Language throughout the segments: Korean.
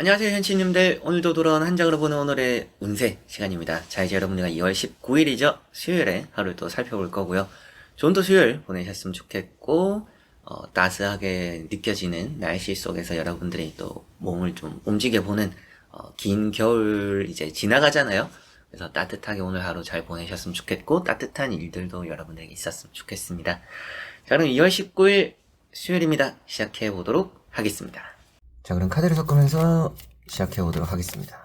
안녕하세요 현치님들. 오늘도 돌아온 한장으로 보는 오늘의 운세 시간입니다. 자 이제 여러분들과 2월 19일이죠? 수요일에 하루를 또 살펴볼 거고요. 좋은 또 수요일 보내셨으면 좋겠고 어, 따스하게 느껴지는 날씨 속에서 여러분들이 또 몸을 좀 움직여보는 어, 긴 겨울 이제 지나가잖아요. 그래서 따뜻하게 오늘 하루 잘 보내셨으면 좋겠고 따뜻한 일들도 여러분들에게 있었으면 좋겠습니다. 자 그럼 2월 19일 수요일입니다. 시작해 보도록 하겠습니다 자, 그럼 카드를 섞으면서 시작해 보도록 하겠습니다.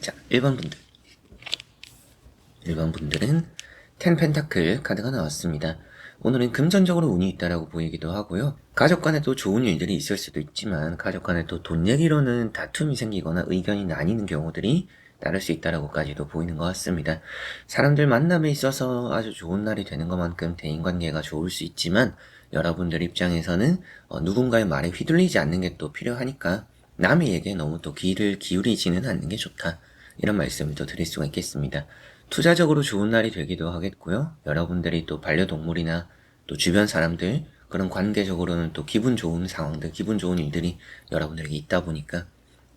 자, 1번 분들. 1번 분들은 텐 펜타클 카드가 나왔습니다. 오늘은 금전적으로 운이 있다라고 보이기도 하고요. 가족 간에 또 좋은 일들이 있을 수도 있지만 가족 간에 또 돈 얘기로는 다툼이 생기거나 의견이 나뉘는 경우들이 따를 수 있다라고까지도 보이는 것 같습니다. 사람들 만남에 있어서 아주 좋은 날이 되는 것만큼 대인관계가 좋을 수 있지만 여러분들 입장에서는 어, 누군가의 말에 휘둘리지 않는 게 또 필요하니까 남의 얘기에 너무 또 귀를 기울이지는 않는 게 좋다. 이런 말씀을 또 드릴 수가 있겠습니다. 투자적으로 좋은 날이 되기도 하겠고요. 여러분들이 또 반려동물이나 또 주변 사람들 그런 관계적으로는 또 기분 좋은 상황들, 기분 좋은 일들이 여러분들에게 있다 보니까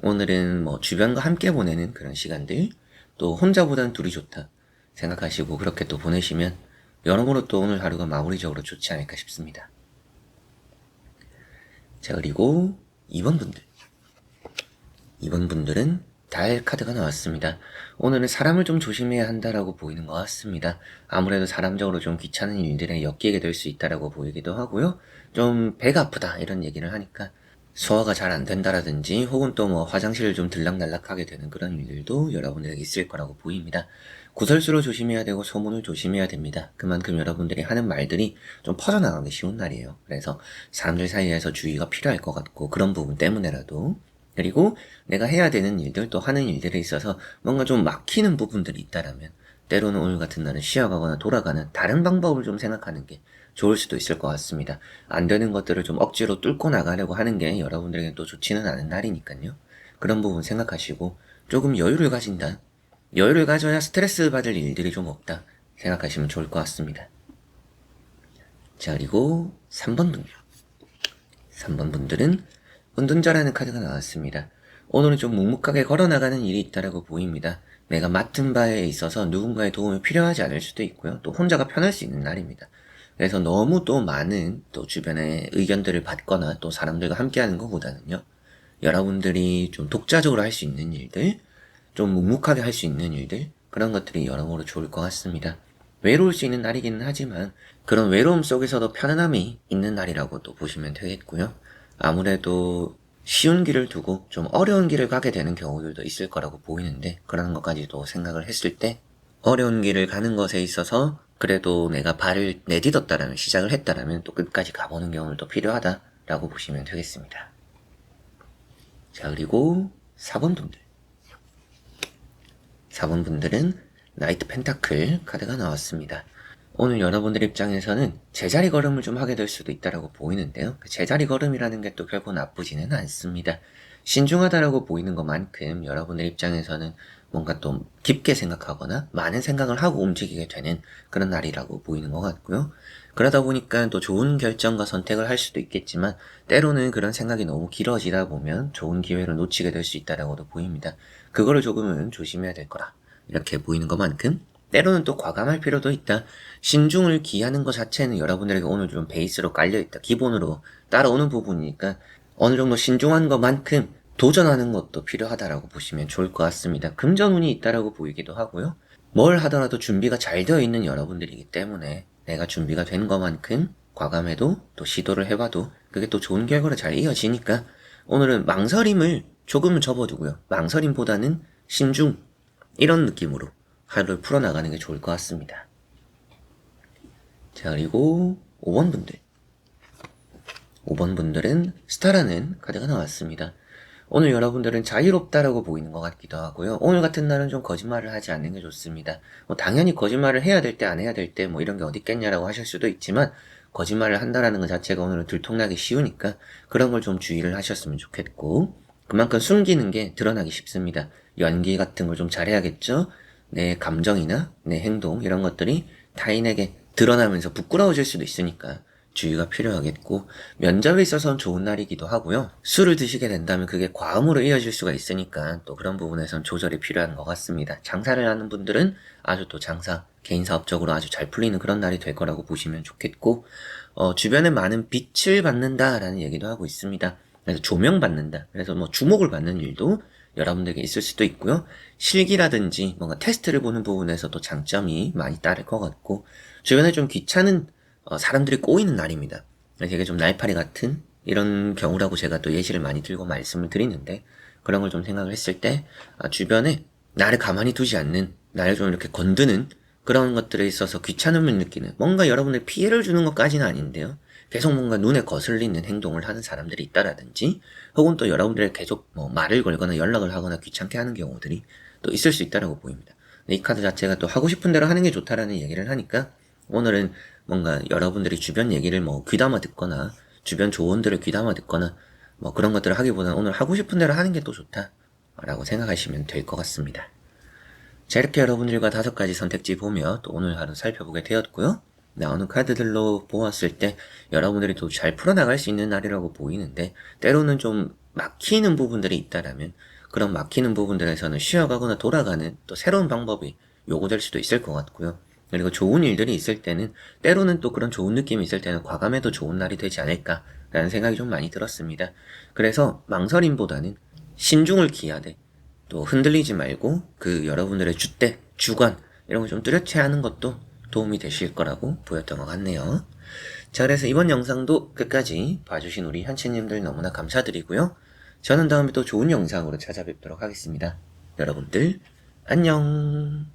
오늘은 뭐 주변과 함께 보내는 그런 시간들 또 혼자보다는 둘이 좋다 생각하시고 그렇게 또 보내시면 여러모로 또 오늘 하루가 마무리적으로 좋지 않을까 싶습니다. 자 그리고 2번 분들 2번 분들은 달 카드가 나왔습니다. 오늘은 사람을 좀 조심해야 한다라고 보이는 것 같습니다. 아무래도 사람적으로 좀 귀찮은 일들에 엮이게 될 수 있다라고 보이기도 하고요. 좀 배가 아프다 이런 얘기를 하니까 소화가 잘 안 된다라든지 혹은 또 뭐 화장실을 좀 들락날락하게 되는 그런 일들도 여러분들에게 있을 거라고 보입니다. 구설수로 조심해야 되고 소문을 조심해야 됩니다. 그만큼 여러분들이 하는 말들이 좀 퍼져나가기 쉬운 날이에요. 그래서 사람들 사이에서 주의가 필요할 것 같고 그런 부분 때문에라도 그리고 내가 해야 되는 일들 또 하는 일들에 있어서 뭔가 좀 막히는 부분들이 있다라면 때로는 오늘 같은 날은 쉬어가거나 돌아가는 다른 방법을 좀 생각하는 게 좋을 수도 있을 것 같습니다. 안 되는 것들을 좀 억지로 뚫고 나가려고 하는 게 여러분들에게 또 좋지는 않은 날이니까요. 그런 부분 생각하시고 조금 여유를 가진다. 여유를 가져야 스트레스 받을 일들이 좀 없다. 생각하시면 좋을 것 같습니다. 자, 그리고 3번 분들. 3번 분들은 운둔자라는 카드가 나왔습니다. 오늘은 좀 묵묵하게 걸어나가는 일이 있다라고 보입니다. 내가 맡은 바에 있어서 누군가의 도움이 필요하지 않을 수도 있고요. 또 혼자가 편할 수 있는 날입니다. 그래서 너무 또 많은 또 주변의 의견들을 받거나 또 사람들과 함께하는 것보다는요. 여러분들이 좀 독자적으로 할 수 있는 일들, 좀 묵묵하게 할 수 있는 일들, 그런 것들이 여러모로 좋을 것 같습니다. 외로울 수 있는 날이기는 하지만 그런 외로움 속에서도 편안함이 있는 날이라고 또 보시면 되겠고요. 아무래도 쉬운 길을 두고 좀 어려운 길을 가게 되는 경우들도 있을 거라고 보이는데 그런 것까지도 생각을 했을 때 어려운 길을 가는 것에 있어서 그래도 내가 발을 내딛었다라면 시작을 했다라면 또 끝까지 가보는 경우도 필요하다라고 보시면 되겠습니다. 자 그리고 4번 분들 4번 분들은 나이트 펜타클 카드가 나왔습니다. 오늘 여러분들 입장에서는 제자리 걸음을 좀 하게 될 수도 있다라고 보이는데요. 그 제자리 걸음이라는 게 또 결코 나쁘지는 않습니다. 신중하다라고 보이는 것만큼 여러분들 입장에서는 뭔가 또 깊게 생각하거나 많은 생각을 하고 움직이게 되는 그런 날이라고 보이는 것 같고요. 그러다 보니까 또 좋은 결정과 선택을 할 수도 있겠지만 때로는 그런 생각이 너무 길어지다 보면 좋은 기회를 놓치게 될 수 있다라고도 보입니다. 그거를 조금은 조심해야 될 거라 이렇게 보이는 것만큼 때로는 또 과감할 필요도 있다. 신중을 기하는 것 자체는 여러분들에게 오늘 좀 베이스로 깔려있다. 기본으로 따라오는 부분이니까 어느 정도 신중한 것만큼 도전하는 것도 필요하다라고 보시면 좋을 것 같습니다. 금전운이 있다라고 보이기도 하고요. 뭘 하더라도 준비가 잘 되어 있는 여러분들이기 때문에 내가 준비가 된 것만큼 과감해도 또 시도를 해봐도 그게 또 좋은 결과로 잘 이어지니까 오늘은 망설임을 조금은 접어두고요. 망설임보다는 신중 이런 느낌으로 하루를 풀어나가는 게 좋을 것 같습니다. 자 그리고 5번 분들 5번 분들은 스타라는 카드가 나왔습니다. 오늘 여러분들은 자유롭다라고 보이는 것 같기도 하고요. 오늘 같은 날은 좀 거짓말을 하지 않는 게 좋습니다. 뭐 당연히 거짓말을 해야 될 때 안 해야 될 때 뭐 이런 게 어디 있겠냐라고 하실 수도 있지만 거짓말을 한다라는 것 자체가 오늘은 들통나기 쉬우니까 그런 걸 좀 주의를 하셨으면 좋겠고 그만큼 숨기는 게 드러나기 쉽습니다. 연기 같은 걸 좀 잘해야겠죠? 내 감정이나 내 행동 이런 것들이 타인에게 드러나면서 부끄러워질 수도 있으니까 주의가 필요하겠고 면접에 있어서는 좋은 날이기도 하고요. 술을 드시게 된다면 그게 과음으로 이어질 수가 있으니까 또 그런 부분에선 조절이 필요한 것 같습니다. 장사를 하는 분들은 아주 또 장사 개인 사업적으로 아주 잘 풀리는 그런 날이 될 거라고 보시면 좋겠고 어, 주변에 많은 빛을 받는다라는 얘기도 하고 있습니다. 그래서 조명받는다. 그래서 뭐 주목을 받는 일도 여러분들에게 있을 수도 있고요. 실기라든지 뭔가 테스트를 보는 부분에서도 장점이 많이 따를 것 같고 주변에 좀 귀찮은 어, 사람들이 꼬이는 날입니다. 되게 좀 날파리 같은 이런 경우라고 제가 또 예시를 많이 들고 말씀을 드리는데 그런 걸 좀 생각을 했을 때 아, 주변에 나를 가만히 두지 않는 나를 좀 이렇게 건드는 그런 것들에 있어서 귀찮음을 느끼는 뭔가 여러분들 피해를 주는 것까지는 아닌데요. 계속 뭔가 눈에 거슬리는 행동을 하는 사람들이 있다라든지 혹은 또 여러분들의 계속 뭐 말을 걸거나 연락을 하거나 귀찮게 하는 경우들이 또 있을 수 있다라고 보입니다. 이 카드 자체가 또 하고 싶은 대로 하는 게 좋다라는 얘기를 하니까 오늘은 뭔가 여러분들이 주변 얘기를 뭐 귀담아 듣거나 주변 조언들을 귀담아 듣거나 뭐 그런 것들을 하기보다는 오늘 하고 싶은 대로 하는 게 또 좋다라고 생각하시면 될 것 같습니다. 자 이렇게 여러분들과 다섯 가지 선택지 보며 또 오늘 하루 살펴보게 되었고요. 나오는 카드들로 보았을 때 여러분들이 또잘 풀어나갈 수 있는 날이라고 보이는데 때로는 좀 막히는 부분들이 있다라면 그런 막히는 부분들에서는 쉬어가거나 돌아가는 또 새로운 방법이 요구될 수도 있을 것 같고요. 그리고 좋은 일들이 있을 때는 때로는 또 그런 좋은 느낌이 있을 때는 과감해도 좋은 날이 되지 않을까라는 생각이 좀 많이 들었습니다. 그래서 망설임보다는 신중을 기하되 또 흔들리지 말고 그 여러분들의 주대, 주관 이런 거 좀 뚜렷이 하는 것도 도움이 되실 거라고 보였던 것 같네요. 자, 그래서 이번 영상도 끝까지 봐주신 우리 현치님들 너무나 감사드리고요. 저는 다음에 또 좋은 영상으로 찾아뵙도록 하겠습니다. 여러분들, 안녕!